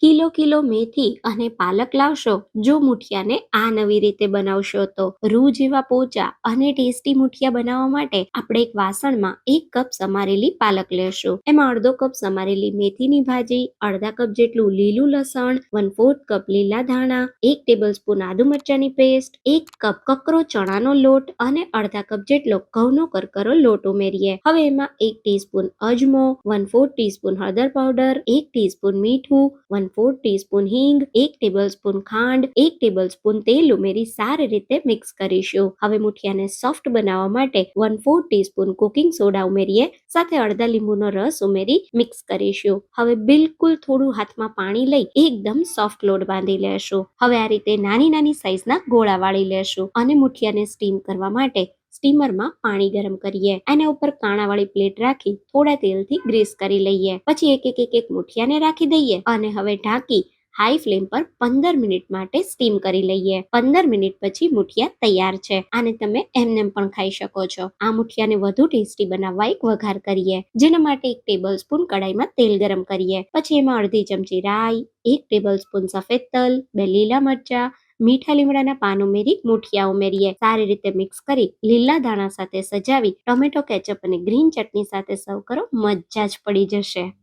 Kilo kilo મેથી અને પાલક લાવશો, જો મુઠિયાને આ નવી રીતે બનાવશો તો. રૂ જેવા પોચા અને ટેસ્ટી મુઠિયા બનાવવા માટે આપણે એક વાસણમાં એક કપ સમારેલી પાલક લેશું. એમાં અડધો કપ સમારેલી મેથીની ભાજી, અડધા કપ જેટલું લીલું લસણ વન ફોર્થ કપ લીલા ધાણા, એક ટેબલ સ્પૂન આદુ મરચાની પેસ્ટ એક કપ કકરો ચણાનો લોટ અને અડધા કપ જેટલો ઘઉંનો કરકરો લોટ ઉમેરીએ. હવે એમાં એક ટીસ્પૂન અજમો વન ફોર્થ ટીસ્પૂન હળદર પાવડર, એક ટીસ્પૂન મીઠું વન ફોર્થ ટીસ્પૂન હિંગ, એક ટેબલ સ્પૂન ખાંડ, એક ટેબલ સ્પૂન તેલ ઉમેરી સારી રીતે મિક્સ કરીશું. હવે મુઠિયાને સોફ્ટ બનાવવા માટે one four teaspoon cooking soda ઉમેરીએ, સાથે અડધા લીંબુનો રસ ઉમેરી મિક્સ કરીશું. હવે બિલકુલ થોડું હાથમાં પાણી લઈ એકદમ સોફ્ટ લોટ બાંધી લેશું. હવે આ રીતે નાની નાની સાઈઝના ગોળા વાળી લેશું અને મુઠિયાને સ્ટીમ કરવા માટે સ્ટીમરમાં પાણી ગરમ કરીએ. એના ઉપર કાણાવાળી પ્લેટ રાખી થોડા તેલથી ગ્રીસ કરી લઈએ. પછી એક એક એક એક મુઠિયાને રાખી દઈએ અને હવે ઢાંકી હાઈ ફ્લેમ પર પંદર મિનિટ માટે સ્ટીમ કરી લઈએ. પંદર મિનિટ પછી મુઠિયા તૈયાર છે આને તમે એમનેમ પણ ખાઈ શકો છો. આ મુઠિયાને વધુ ટેસ્ટી બનાવવા એક વઘાર કરીએ. જેના માટે એક ટેબલ સ્પૂન કડાઈમાં તેલ ગરમ કરીએ. પછી એમાં અડધી ચમચી રાઈ, એક ટેબલ સ્પૂન સફેદ તલ, બે લીલા મરચા મીઠા લીમડાના પાન ઉમેરી, મુઠિયા ઉમેરીએ સારી રીતે મિક્સ કરી, લીલા દાણા સાથે સજાવી, ટોમેટો, કેચઅપ અને ગ્રીન ચટણી સાથે સર્વ કરો, મજા જ પડી જશે.